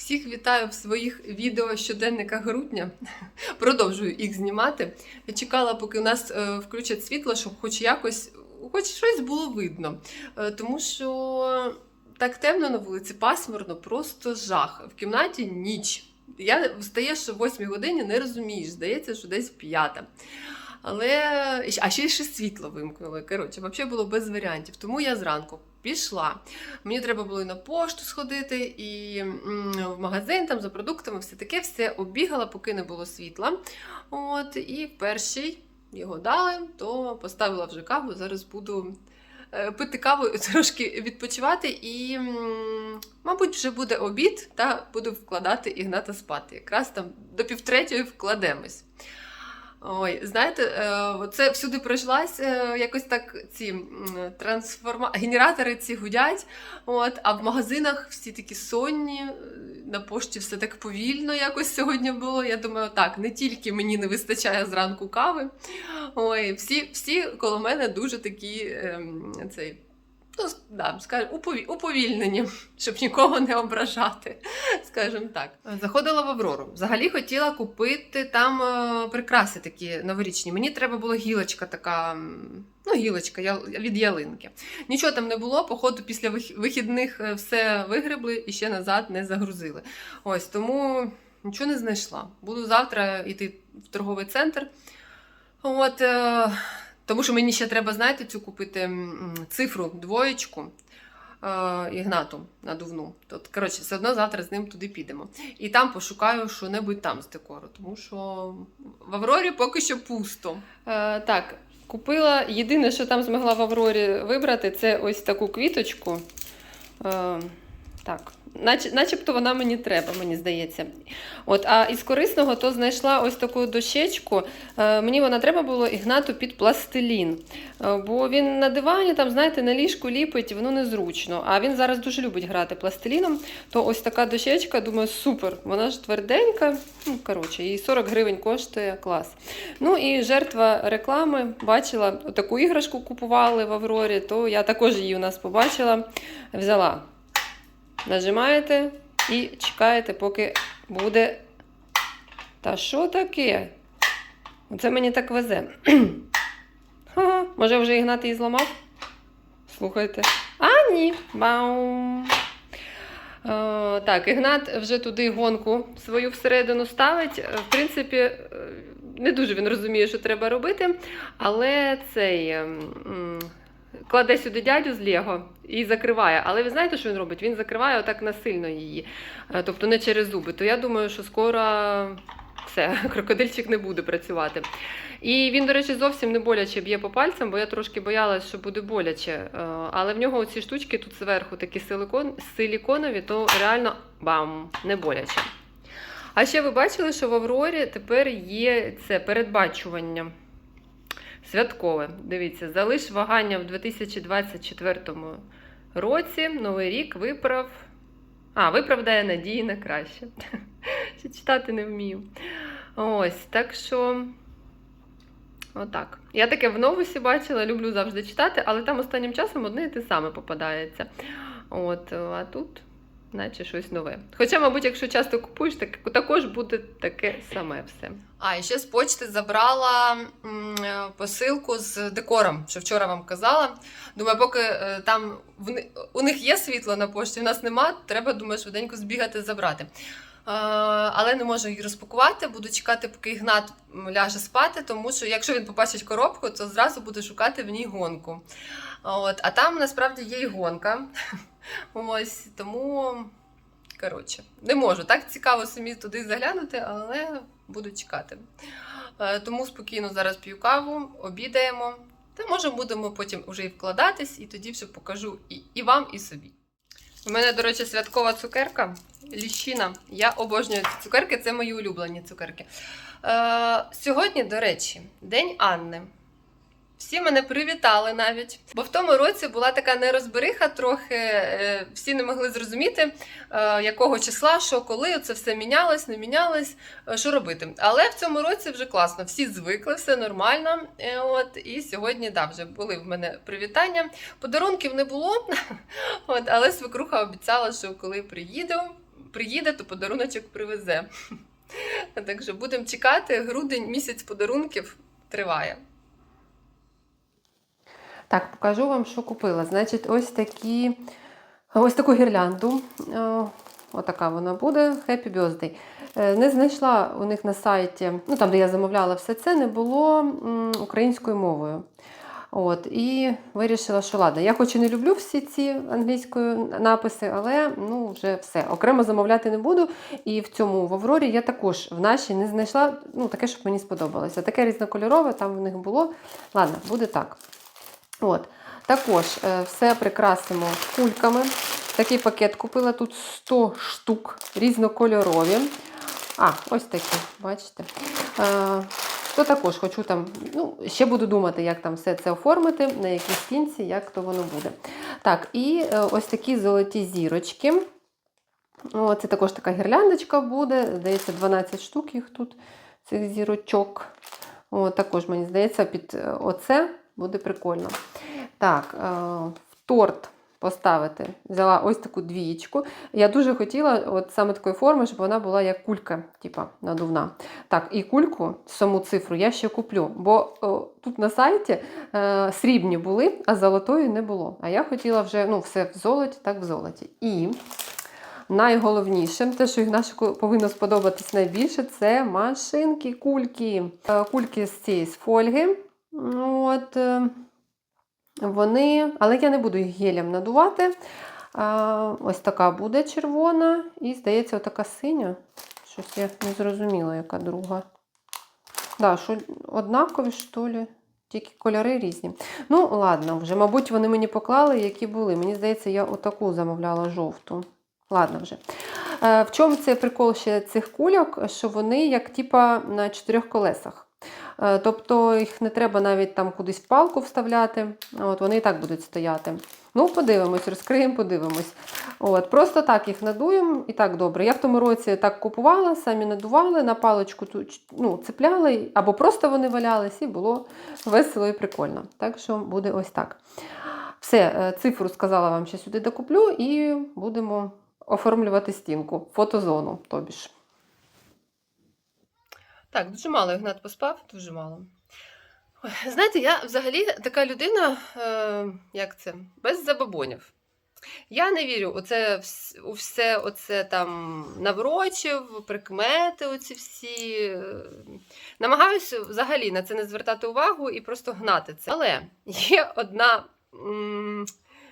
Всіх вітаю в своїх відео щоденниках грудня. Продовжую їх знімати. Я чекала, поки у нас е, включать світло, щоб хоч якось, хоч щось було видно. Е, тому що так темно на вулиці, пасмурно, просто жах. В кімнаті ніч. Я встаєш о 8 годині, не розумієш, здається, що десь п'ята. Але а ще ще світло вимкнули. Коротше, взагалі було без варіантів. Тому я зранку пішла. Мені треба було і на пошту сходити, і в магазин там за продуктами, все таке, все оббігала, поки не було світла. От, і перший його дали, то поставила вже каву. Зараз буду е, пити каву, трошки відпочивати, і, мабуть, вже буде обід, та буду вкладати Ігната спати. Якраз там до півтретьої вкладемось. Ой, знаєте, е, це всюди пройшлась, е, якось так ці трансформа... генератори ці гудять. От, а в магазинах всі такі сонні, е, на пошті все так повільно якось сьогодні було. Я думаю, так, не тільки мені не вистачає зранку кави. Ой, всі, всі коло мене дуже такі ем, цей. Ну, да, скажем, упові- уповільнені, щоб нікого не ображати, скажімо так. Заходила в Аврору. Взагалі хотіла купити там е, прикраси такі новорічні. Мені треба була гілочка така, ну, гілочка від ялинки. Нічого там не було, походу, після вих- вихідних е, все вигребли і ще назад не загрузили. Ось тому нічого не знайшла. Буду завтра йти в торговий центр. От, е, тому що мені ще треба, знаєте, цю купити цифру, двоєчку е, Ігнату надувну. Тут, коротше, все одно завтра з ним туди підемо. І там пошукаю що-небудь там з декору, тому що в Аврорі поки що пусто. Е, так, купила єдине, що там змогла в Аврорі вибрати, це ось таку квіточку. Е, так. Нач, начебто вона мені треба, мені здається. От, а із корисного то знайшла ось таку дощечку. Е, мені вона треба було ігнату під пластилін. Е, бо він на дивані, там, знаєте, на ліжку ліпить, воно незручно. А він зараз дуже любить грати пластиліном. То ось така дощечка, думаю, супер. Вона ж тверденька. Ну, коротше, і 40 гривень коштує клас. Ну і жертва реклами бачила, таку іграшку купували в Аврорі, то я також її у нас побачила, взяла. Нажимаєте і чекаєте, поки буде. Та що таке? Це мені так везе. Ха, може вже Ігнат її зламав? Слухайте. А, ні. Баум. Е, так, Ігнат вже туди гонку свою всередину ставить. Е, В принципі, е, не дуже він розуміє, що треба робити, але цей. Кладе сюди дядю з Лего і закриває. Але ви знаєте, що він робить? Він закриває отак насильно її, Е, тобто не через зуби. То я думаю, що скоро все, крокодильчик не буде працювати. І він, до речі, зовсім не боляче б'є по пальцям, бо я трошки боялась, що буде боляче. Е, Але в нього ці штучки тут зверху такі силикон, силіконові, то реально бам, не боляче. А ще ви бачили, що в Аврорі тепер є це передбачування. Святкове. Дивіться, залиш вагання в 2024 році. Новий рік виправ. А, виправдає надії на краще. Ще читати не вмію. Ось, так що. Отак. Я таке в новусі бачила, люблю завжди читати, але там останнім часом одне і те саме попадається. От, а тут, наче щось нове. Хоча, мабуть, якщо часто купуєш, так також буде таке саме все. А, і ще з почти забрала е, посилку з декором, що вчора вам казала. Думаю, поки е, там у них є світло на пошті, у нас нема, треба, думаю, швиденько збігати забрати. Е, але не можу її розпакувати, буду чекати, поки Ігнат ляже спати, тому що якщо він побачить коробку, то зразу буде шукати в ній гонку. От, а там насправді є і гонка. Ось тому. Коротше, не можу. Так цікаво самі туди заглянути, але буду чекати. Е, Тому спокійно зараз п'ю каву, обідаємо. Та може будемо потім уже і вкладатись, і тоді все покажу і, і вам, і собі. У мене, до речі, святкова цукерка. Ліщина. Я обожнюю ці цукерки, це мої улюблені цукерки. Е, сьогодні, до речі, День Анни. Всі мене привітали навіть. Бо в тому році була така нерозбериха трохи, е, всі не могли зрозуміти, е, якого числа, що коли це все мінялось, не мінялось, е, що робити. Але в цьому році вже класно, всі звикли, все нормально. От, і сьогодні да, вже були в мене привітання. Подарунків не було, от, але свекруха обіцяла, що коли приїду, приїде, то подаруночок привезе. Так що будемо чекати. Грудень місяць подарунків триває. Так, покажу вам, що купила. Значить, ось такі, ось таку гірлянду. Е, Отака вона буде. Happy Birthday. Е, Не знайшла у них на сайті, ну там, де я замовляла все це, не було українською мовою. От, і вирішила, що ладно, я хоч і не люблю всі ці англійською написи, але ну вже все. Окремо замовляти не буду. І в цьому в Аврорі я також в нашій не знайшла ну, таке, щоб мені сподобалося. Таке різнокольорове там в них було. Ладно, буде так. От. Також е, все прикрасимо кульками. Такий пакет купила тут 100 штук різнокольорові. А, ось такі, бачите. Е, то також хочу там, ну, ще буду думати, як там все це оформити, на якій стінці, як то воно буде. Так, і е, ось такі золоті зірочки. О, це також така гірляндочка буде. Здається, 12 штук їх тут, цих зірочок. О, також, мені здається, під оце буде прикольно. Так, е, в торт поставити. Взяла ось таку двієчку. Я дуже хотіла от саме такої форми, щоб вона була як кулька, типа надувна. Так, і кульку, саму цифру я ще куплю, бо о, тут на сайті е, срібні були, а золотої не було. А я хотіла вже ну, все в золоті, так в золоті. І найголовніше, те, що Ігнашику повинно сподобатись найбільше, це машинки, кульки. Е, Кульки з цієї з фольги. От, е, вони, але я не буду їх гелем надувати. Ось така буде червона. І, здається, отака синя. Щось я не зрозуміла, яка друга. Да, що однакові, що ли? Тільки кольори різні. Ну, ладно, вже, мабуть, вони мені поклали, які були. Мені здається, я отаку замовляла жовту. Ладно вже. Е, в чому це прикол ще цих кульок? Що вони як типа на чотирьох колесах. Е, Тобто їх не треба навіть там кудись в палку вставляти. От, вони і так будуть стояти. Ну, подивимось, розкриємо, подивимось. От, просто так їх надуємо і так добре. Я в тому році так купувала, самі надували, на паличку ну, цепляли, або просто вони валялись, і було весело і прикольно. Так що буде ось так. Все, е, цифру сказала вам, що сюди докуплю, і будемо оформлювати стінку, фотозону, тобі ж. Так, дуже мало Ігнат поспав, дуже мало. Ой, Знаєте, я взагалі така людина, е, як це, без забобонів. Я не вірю у це у все оце там наврочив, прикмети, оці всі. е, Намагаюся взагалі на це не звертати увагу і просто гнати це. Але є одна,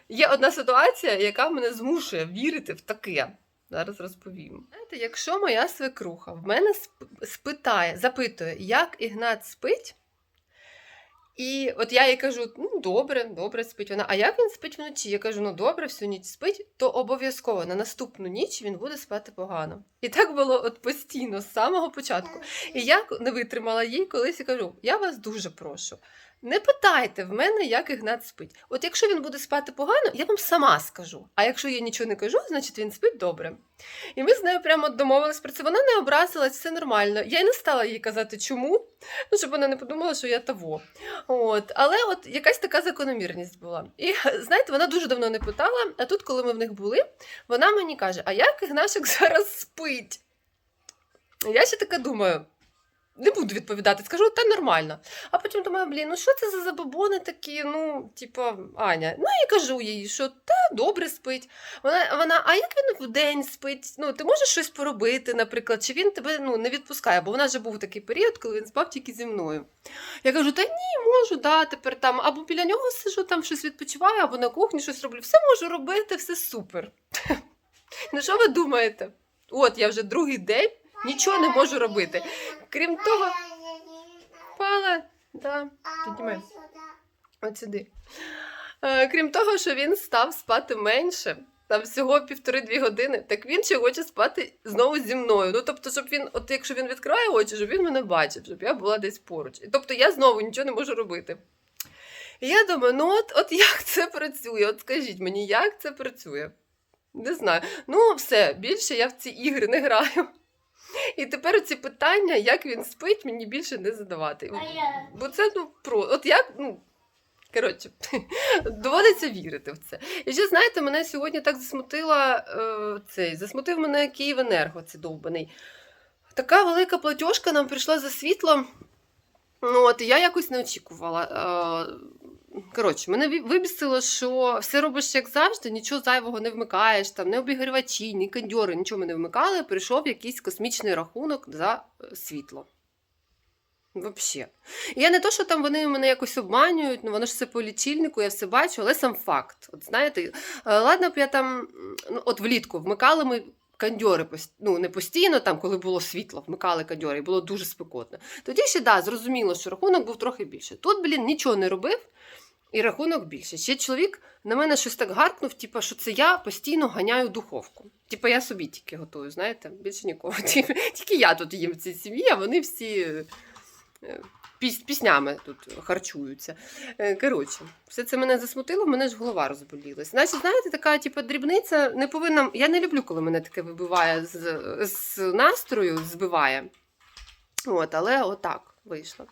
є одна ситуація, яка мене змушує вірити в таке. Зараз розповім. Знаєте, якщо моя свекруха в мене спитає, запитує, як Ігнат спить, і от я їй кажу: ну добре, добре спить вона. А як він спить вночі? Я кажу, ну добре, всю ніч спить, то обов'язково на наступну ніч він буде спати погано. І так було от постійно з самого початку. І я не витримала їй колись і кажу: я вас дуже прошу. Не питайте в мене, як Ігнат спить. От якщо він буде спати погано, я вам сама скажу. А якщо я нічого не кажу, значить він спить добре. І ми з нею прямо домовились про це. Вона не образилась, все нормально. Я й не стала їй казати, чому, ну, щоб вона не подумала, що я того. От. Але от якась така закономірність була. І знаєте, вона дуже давно не питала, а тут, коли ми в них були, вона мені каже: А як Ігнашик зараз спить? Я ще така думаю. Не буду відповідати, скажу, та нормально. А потім думаю, блін, ну що це за забобони такі? Ну, типа, Аня. Ну і кажу їй, що та добре спить. Вона, вона, а як він вдень спить? Ну, ти можеш щось поробити, наприклад, чи він тебе ну, не відпускає? Бо в нас же був такий період, коли він спав тільки зі мною. Я кажу, та ні, можу, да, тепер там, або біля нього сижу, там щось відпочиваю, або на кухні щось роблю. Все можу робити, все супер. Ну, що ви думаєте? От я вже другий день нічого не можу робити. Крім того, Пала, да, піднімай. От сюди. Е, крім того, що він став спати менше, там всього півтори-дві години, так він ще хоче спати знову зі мною. Ну, тобто, щоб він, от якщо він відкриває очі, щоб він мене бачив, щоб я була десь поруч. Тобто я знову нічого не можу робити. Я думаю, ну от, от як це працює? От скажіть мені, як це працює? Не знаю. Ну, все, більше я в ці ігри не граю. І тепер ці питання, як він спить, мені більше не задавати. Бо це ну про. От як, ну, Коротше, доводиться вірити в це. І ще, знаєте, мене сьогодні так засмутила е, цей, засмутив мене Київенерго, цей довбаний. Така велика платіжка нам прийшла за світло. Ну, от, я якось не очікувала. Е, коротше, мене вибісило, що все робиш як завжди, нічого зайвого не вмикаєш, там, не обігрівачі, ні кондьори, нічого не вмикали. Прийшов якийсь космічний рахунок за е, світло. Взагалі. Я не то, що там вони мене якось обманюють, ну воно ж все по лічильнику, я все бачу, але сам факт. От знаєте, е, ладно б я там, ну, от влітку вмикали ми кандьори, ну не постійно, там, коли було світло, вмикали кандьори, і було дуже спекотно. Тоді ще да, зрозуміло, що рахунок був трохи більше. Тут, блін, нічого не робив, і рахунок більше. Ще чоловік на мене щось так гаркнув, типу, що це я постійно ганяю духовку. Типу, я собі тільки готую, знаєте, більше нікого. Тільки я тут їм в цій сім'ї, а вони всі. е, піснями тут харчуються. Е, Коротше, все це мене засмутило, мене ж голова розболілась. Значить, знаєте, така типу, дрібниця не повинна. Я не люблю, коли мене таке вибиває з, з настрою, збиває. От, але отак вийшло.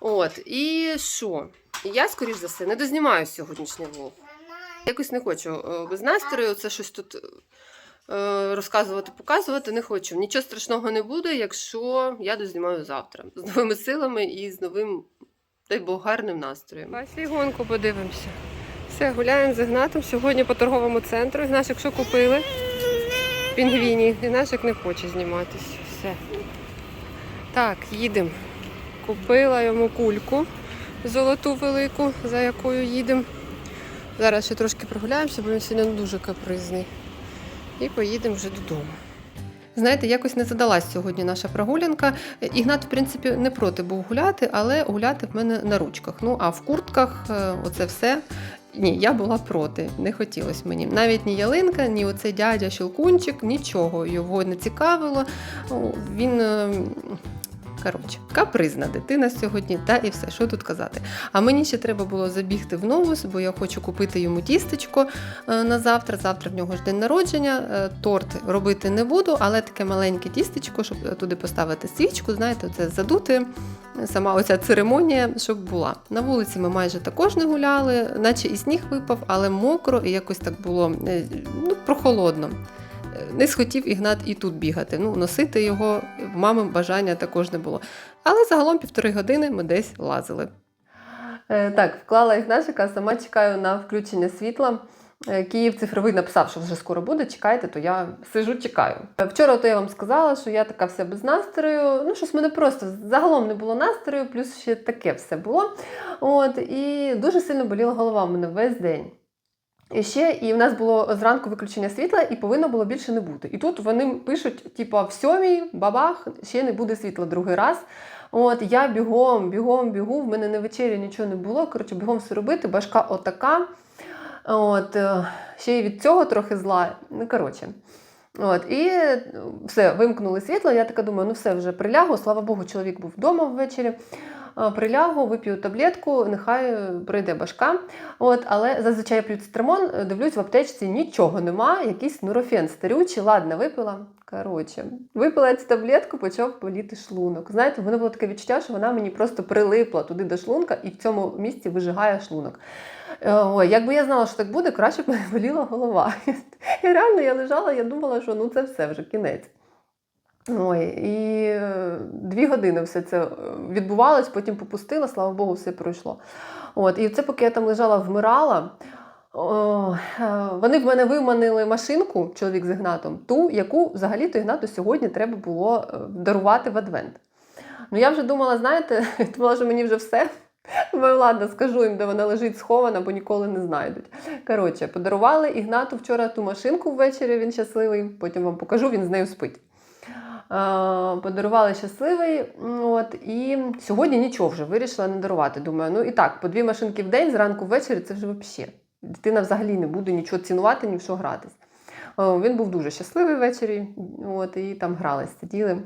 От, і що? Я, скоріш за все, не дознімаю сьогоднішній влог. Якось не хочу е, без настрою це щось тут е, розказувати, показувати не хочу. Нічого страшного не буде, якщо я дознімаю завтра з новими силами і з новим, дай Бог, гарним настроєм. Паслі гонку подивимося. Все, гуляємо з Ігнатом сьогодні по торговому центру. Ігнашик, що купили? Пінгвіні. Ігнашик не хоче зніматись. Все. Так, їдемо. Купила йому кульку золоту велику, за якою їдемо. Зараз ще трошки прогуляємося, бо він сьогодні дуже капризний. І поїдемо вже додому. Знаєте, якось не задалась сьогодні наша прогулянка. Ігнат, в принципі, не проти був гуляти, але гуляти в мене на ручках. Ну, а в куртках е, оце все. Ні, я була проти, не хотілося мені. Навіть ні ялинка, ні оцей дядя Щелкунчик, нічого його не цікавило. Він. Коротше, капризна дитина сьогодні, та і все, що тут казати. А мені ще треба було забігти в новус, бо я хочу купити йому тістечко е, на завтра. Завтра в нього ж день народження. Е, Торт робити не буду, але таке маленьке тістечко, щоб туди поставити свічку, знаєте, це задути. Сама оця церемонія, щоб була. На вулиці ми майже також не гуляли, наче і сніг випав, але мокро і якось так було е, ну, прохолодно. Не схотів Ігнат і тут бігати. Ну, носити його в мами бажання також не було. Але загалом півтори години ми десь лазили. Е, так, вклала Ігнашика, сама чекаю на включення світла. Е, Київ цифровий написав, що вже скоро буде, чекайте, то я сижу, чекаю. Е, Вчора то я вам сказала, що я така вся без настрою. Ну, щось мене просто загалом не було настрою, плюс ще таке все було. От, і дуже сильно боліла голова в мене весь день. І ще і в нас було зранку виключення світла, і повинно було більше не бути. І тут вони пишуть: типу, в сьомій бабах ще не буде світла другий раз. От я бігом, бігом, бігу. В мене на вечері нічого не було. Коротше, бігом все робити, башка отака. От, е, ще й від цього трохи зла. Ну, коротше. От, і все, вимкнули світло. Я така думаю, ну все, вже прилягу. Слава Богу, чоловік був вдома ввечері. А, Прилягу, вип'ю таблетку, нехай пройде башка. От, але зазвичай я п'ю цитрамон, е, дивлюсь, в аптечці нічого нема, якийсь нурофен старючий, ладно, випила. Коротше, випила цю таблетку, почав боліти шлунок. Знаєте, в мене було таке відчуття, що вона мені просто прилипла туди до шлунка і в цьому місці вижигає шлунок. Е, Ой, якби я знала, що так буде, краще б мене боліла голова. І реально я лежала, я думала, що ну це все вже кінець. Ой, і е, дві години все це е, відбувалось, потім попустила, слава Богу, все пройшло. От, і це поки я там лежала, вмирала. О, е, вони в мене виманили машинку, чоловік з Ігнатом, ту, яку взагалі-то Ігнату сьогодні треба було дарувати в адвент. Ну я вже думала, знаєте, думала, що мені вже все. Ну, ладно, скажу їм, де вона лежить схована, бо ніколи не знайдуть. Коротше, подарували Ігнату вчора ту машинку ввечері, він щасливий, потім вам покажу, він з нею спить. Е, Подарували щасливий. От, і сьогодні нічого вже вирішила не дарувати. Думаю, ну і так, по дві машинки в день, зранку ввечері це вже взагалі. Дитина взагалі не буде нічого цінувати, ні в що гратись. Е, Він був дуже щасливий ввечері, от, і там грались, сиділи.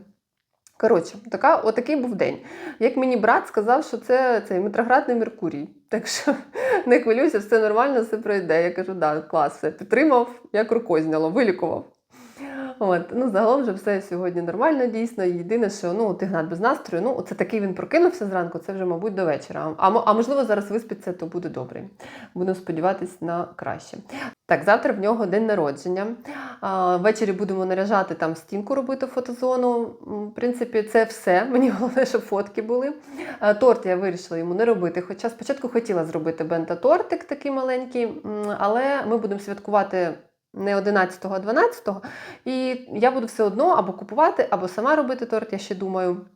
Коротше, така, отакий був день. Як мені брат сказав, що це цей метроградний Меркурій. Так що не хвилюйся, все нормально, все пройде. Я кажу, да, клас, все підтримав, як рукою зняло, вилікував. От, ну, загалом вже все сьогодні нормально, дійсно. Єдине, що ну, от Ігнат без настрою, ну, це такий він прокинувся зранку, це вже, мабуть, до вечора. А, а можливо, зараз виспиться, то буде добре. Будемо сподіватися на краще. Так, завтра в нього день народження. А, ввечері будемо наряжати там стінку робити фотозону. В принципі, це все. Мені головне, щоб фотки були. А, торт я вирішила йому не робити. Хоча спочатку хотіла зробити бента-тортик такий маленький, але ми будемо святкувати не 11-го, а 12-го. І я буду все одно або купувати, або сама робити торт, я ще думаю.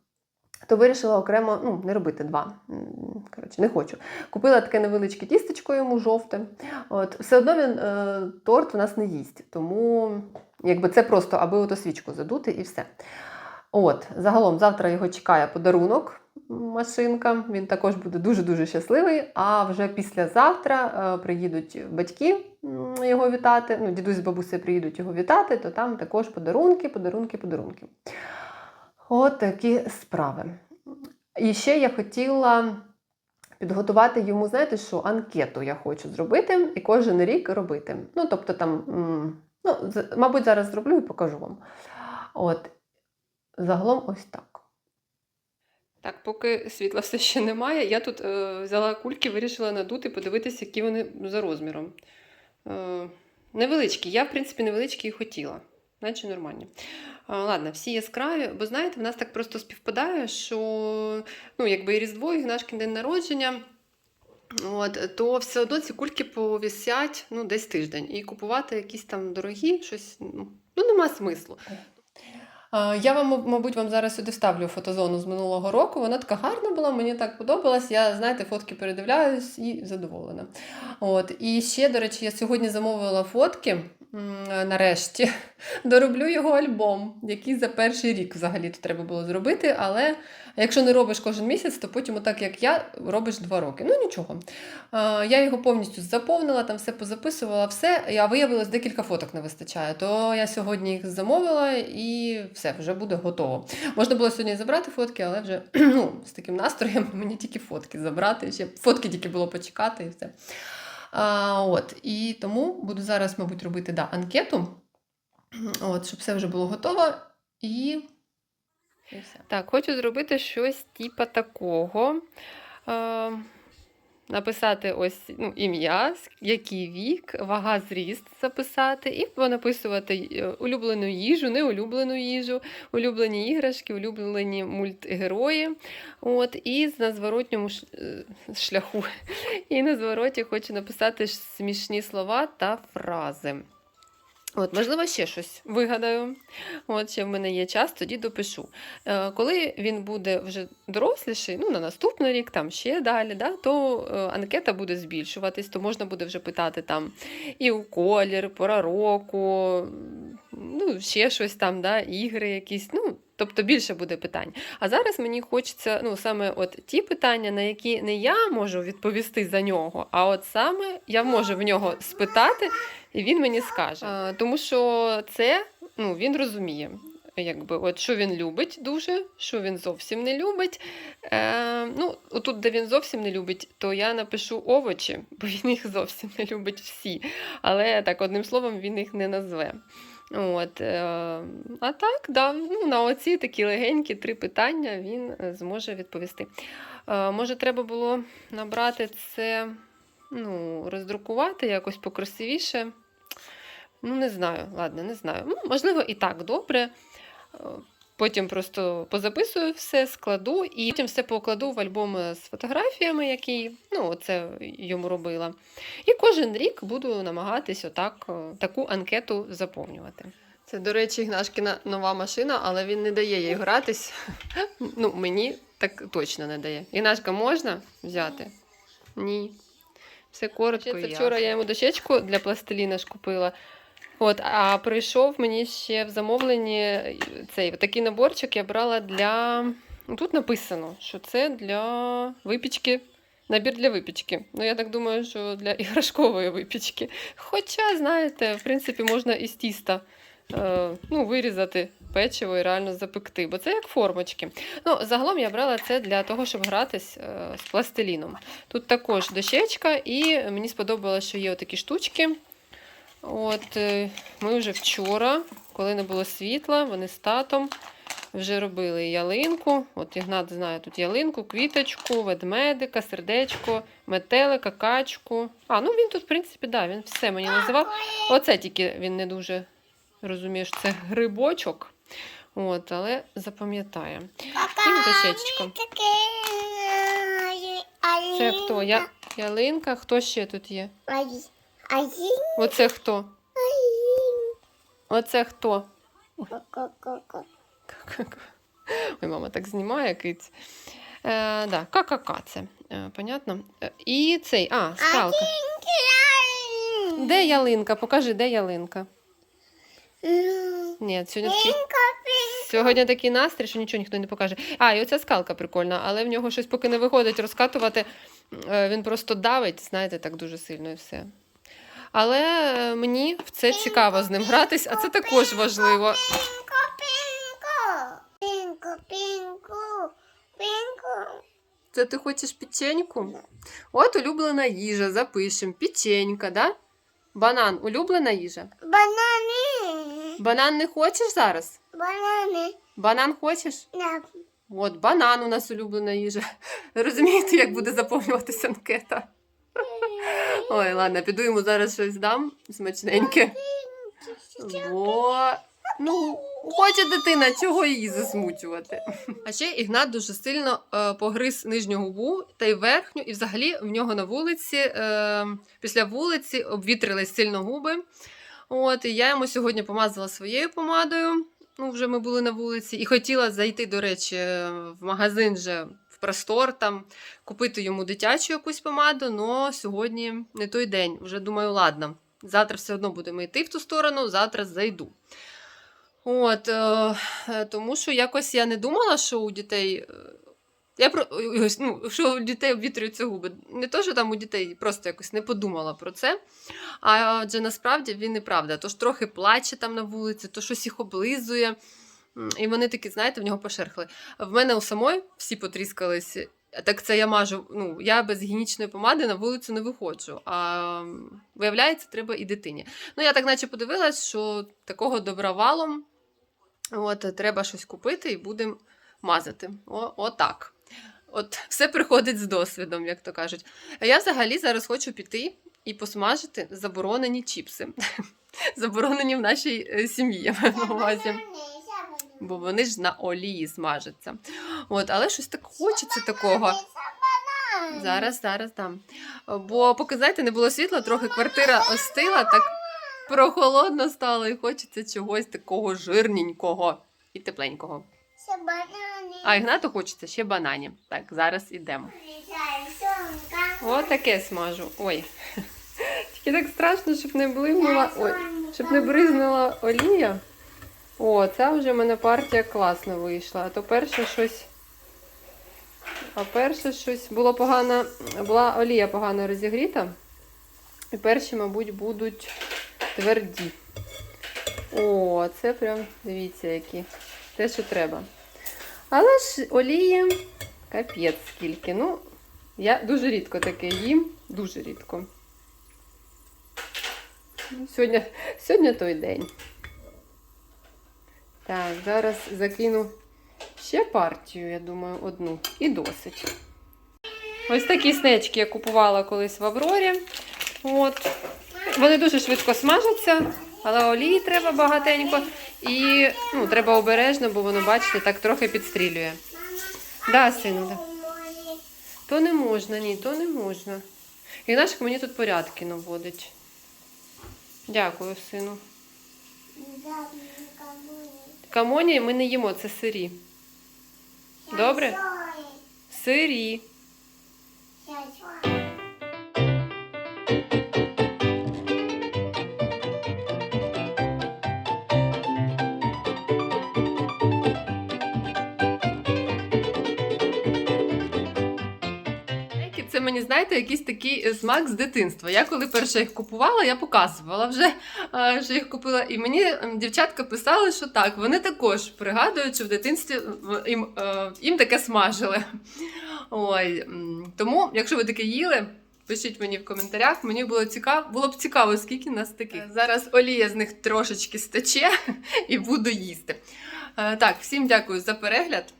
То вирішила окремо ну, не робити два. Коротше, не хочу. Купила таке невеличке тістечко йому жовте. От, все одно він е, торт у нас не їсть. Тому якби це просто аби ото свічку задути і все. От, загалом завтра його чекає подарунок. Машинка, він також буде дуже-дуже щасливий. А вже післязавтра е, приїдуть батьки його вітати. Ну, дідусь з бабусею приїдуть його вітати, то там також подарунки, подарунки, подарунки. От такі справи. І ще я хотіла підготувати йому, знаєте, що анкету я хочу зробити і кожен рік робити. Ну, тобто там, ну, мабуть, зараз зроблю і покажу вам. От, загалом ось так. Так, поки світла все ще немає, я тут е, взяла кульки, вирішила надути, подивитися, які вони за розміром. Е, невеличкі. Я, в принципі, невеличкі і хотіла, наче нормальні. А, ладно, всі яскраві, бо знаєте, в нас так просто співпадає, що ну, якби і Різдво, і Гнашкін день народження. От, то все одно ці кульки повісять ну, десь тиждень. І купувати якісь там дорогі, щось ну, ну нема смислу. Я вам, мабуть, вам зараз сюди вставлю фотозону з минулого року. Вона така гарна була, мені так подобалась. Я, знаєте, фотки передивляюсь і задоволена. От. І ще, до речі, я сьогодні замовила фотки. М, Нарешті дороблю його альбом, який за перший рік взагалі то треба було зробити. Але якщо не робиш кожен місяць, то потім, отак як я, робиш два роки. Ну нічого. Е, Я його повністю заповнила, там все позаписувала, все. А виявилось, декілька фоток не вистачає. То я сьогодні їх замовила і все, вже буде готово. Можна було сьогодні забрати фотки, але вже ну, з таким настроєм мені тільки фотки забрати. Ще фотки тільки було почекати і все. А, от, і тому буду зараз, мабуть, робити да, анкету, от, щоб все вже було готово. І... і все. Так, хочу зробити щось типа такого. Е, написати ось ну, ім'я, який вік, вага, зріст записати, і понаписувати е, улюблену їжу, неулюблену їжу, улюблені іграшки, улюблені мультгерої. От, і на зворотньому е, шляху. І на звороті хочу написати смішні слова та фрази. От, можливо, ще щось вигадаю. От ще в мене є час, тоді допишу. Е, коли він буде вже доросліший, ну на наступний рік, там ще далі, да, то е, анкета буде збільшуватись, то можна буде вже питати там і у колір, пора року, ну, ще щось там, да, ігри якісь. ну, Тобто більше буде питань. А зараз мені хочеться ну, саме от ті питання, на які не я можу відповісти за нього, а от саме я можу в нього спитати, він мені скаже. Тому що це ну, він розуміє. Якби, от, що він любить дуже, що він зовсім не любить. Е, ну, отут, де він зовсім не любить, то я напишу овочі, бо він їх зовсім не любить всі. Але так, одним словом, він їх не назве. От, е, а так, да, ну, на оці такі легенькі три питання він е, зможе відповісти. Е, може, треба було набрати це, ну, роздрукувати якось покрасивіше. Ну, не знаю, ладно, не знаю. Ну, можливо, і так добре. Е, Потім просто позаписую все, складу, і потім все покладу в альбом з фотографіями, які ну, це йому робила. І кожен рік буду намагатись отак, е, таку анкету заповнювати. Це, до речі, Гнашкіна нова машина, але він не дає їй гратись. Ну, мені так точно не дає. Гнашка можна взяти? Ні. Все коротко. Це вчора я йому дощечку для пластиліна ж купила. От, а прийшов мені ще в замовленні цей такий наборчик я брала для. ну, Тут написано, що це для випічки. Набір для випічки. Ну, я так думаю, що для іграшкової випічки. Хоча, знаєте, в принципі, можна із тіста е, ну, вирізати печиво і реально запекти, бо це як формочки. Ну, загалом я брала це для того, щоб гратись е, з пластиліном. Тут також дощечка, і мені сподобалося, що є отакі штучки. От, е, ми вже вчора коли не було світла, вони з татом вже робили ялинку. От Ігнат знає тут ялинку, квіточку, ведмедика, сердечко, метелика, качку. А, ну він тут, в принципі, да, він все мені називав. Оце тільки він не дуже розуміє, що це грибочок. От, але запам'ятає. І дощечка. Це хто? Я... Ялинка. Хто ще тут є? Оце хто? Оце хто? Ой, мама так знімає киць. Е, да, ка-ка-ка це. Е, понятно? Е, І цей. А, скалка. Де ялинка? Покажи, де ялинка. Ні, сьогодні такий, сьогодні такий настрій, що нічого ніхто не покаже. А, і оця скалка прикольна, але в нього щось поки не виходить розкатувати. Е, Він просто давить, знаєте, так дуже сильно і все. Але е, мені в це цікаво з ним гратись, а це також важливо. Це ти хочеш печеньку? От улюблена їжа, запишемо. Печенька, да? Банан улюблена їжа. Бананы. Банан не хочеш зараз? Бананы. Банан хочеш? Да. От, банан у нас улюблена їжа. Розумієте, як буде заповнюватися анкета? Ой, ладно, піду йому зараз щось дам смачненьке. Бо ну, хоче дитина, чого її засмучувати. А ще Ігнат дуже сильно е, погриз нижню губу та й верхню, і взагалі в нього на вулиці, е, після вулиці обвітрились сильно губи. От, і я йому сьогодні помазала своєю помадою. Ну, вже ми були на вулиці, і хотіла зайти, до речі, в магазин вже в простор, там купити йому дитячу якусь помаду, але сьогодні не той день. Вже думаю, ладно, завтра все одно будемо йти в ту сторону, завтра зайду. От, е, е, тому що якось я не думала, що у дітей. е, Я про ну, що у дітей обвітрюються губи. Не то, що там у дітей просто якось не подумала про це. А адже насправді він неправда. Тож трохи плаче там на вулиці, то щось їх облизує. І вони такі, знаєте, в нього пошерхли. В мене у самої всі потріскались. Так це я мажу. Ну, я без гігієнічної помади на вулицю не виходжу. А виявляється, треба і дитині. Ну, я так наче подивилась, що такого добра валом. От, треба щось купити і будемо мазати. О, отак. От все приходить з досвідом, як то кажуть. А я взагалі зараз хочу піти і посмажити заборонені чіпси. Заборонені в нашій е, сім'ї, я маю на увазі. Бо вони ж на олії смажаться. От, але щось так хочеться такого. Зараз, зараз дам. Бо поки, знаєте, не було світла, трохи квартира остила, так прохолодно стало і хочеться чогось такого жирненького і тепленького. Все бананы. А Ігнату хочеться ще бананів. Так, зараз ідемо. От таке смажу. Ой. Тільки так страшно, щоб не блимнула. Ой, щоб не бризнула олія. О, ця вже в мене партія класно вийшла. А то перше щось. А перше щось було погано. Була олія погано розігріта. І перші, мабуть, будуть тверді. О, це прям, дивіться, які. Те, що треба. Але ж олії капець скільки. Ну, я дуже рідко таке їм. Дуже рідко. Сьогодні, сьогодні той день. Так, зараз закину ще партію, я думаю, одну. І досить. Ось такі снечки я купувала колись в Аврорі. От. Вони дуже швидко смажаться, але олії треба багатенько. І ну, треба обережно, бо воно, бачите, так трохи підстрілює. Да, сину, да. То не можна, ні, то не можна. Ігнашка мені тут порядки наводить. Дякую, сину. Камоні ми не їмо, це сирі. Добре? Сирі. Знаєте, якийсь такий е, смак з дитинства. Я коли перше їх купувала, я показувала вже, е, що їх купила. І мені дівчатка писали, що так, вони також пригадують, що в дитинстві їм, е, їм таке смажили. Ой, тому, якщо ви таке їли, Пишіть мені в коментарях. Мені було цікаво, було б цікаво, скільки нас таких. Зараз олія з них трошечки стече і буду їсти. Е, Так, всім дякую за перегляд.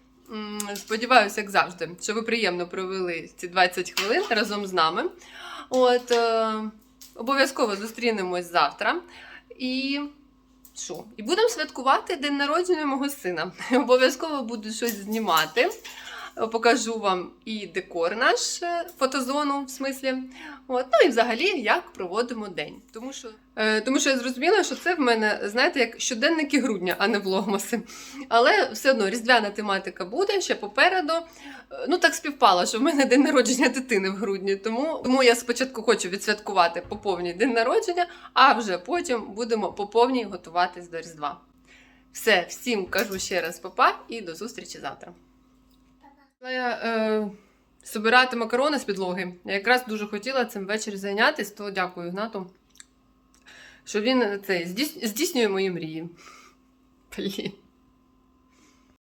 Сподіваюся, як завжди, що ви приємно провели ці 20 хвилин разом з нами. От, е, обов'язково зустрінемось завтра. І що? І будемо святкувати день народження мого сина. Обов'язково буду щось знімати. Покажу вам і декор наш е, фотозону, в смислі. От, ну і взагалі, як проводимо день. Тому що, е, тому що я зрозуміла, що це в мене, знаєте, як щоденники грудня, а не влогмаси. Але все одно різдвяна тематика буде ще попереду. Е, Ну, так співпало, що в мене день народження дитини в грудні. Тому, тому я спочатку хочу відсвяткувати по повній день народження, а вже потім будемо по повній готуватись до Різдва. Все, всім кажу ще раз папа і до зустрічі завтра. Я е, собирати макарони з підлоги. Я якраз дуже хотіла цим ввечері зайнятися, то дякую Гнату, що він це здійснює мої мрії. Блін.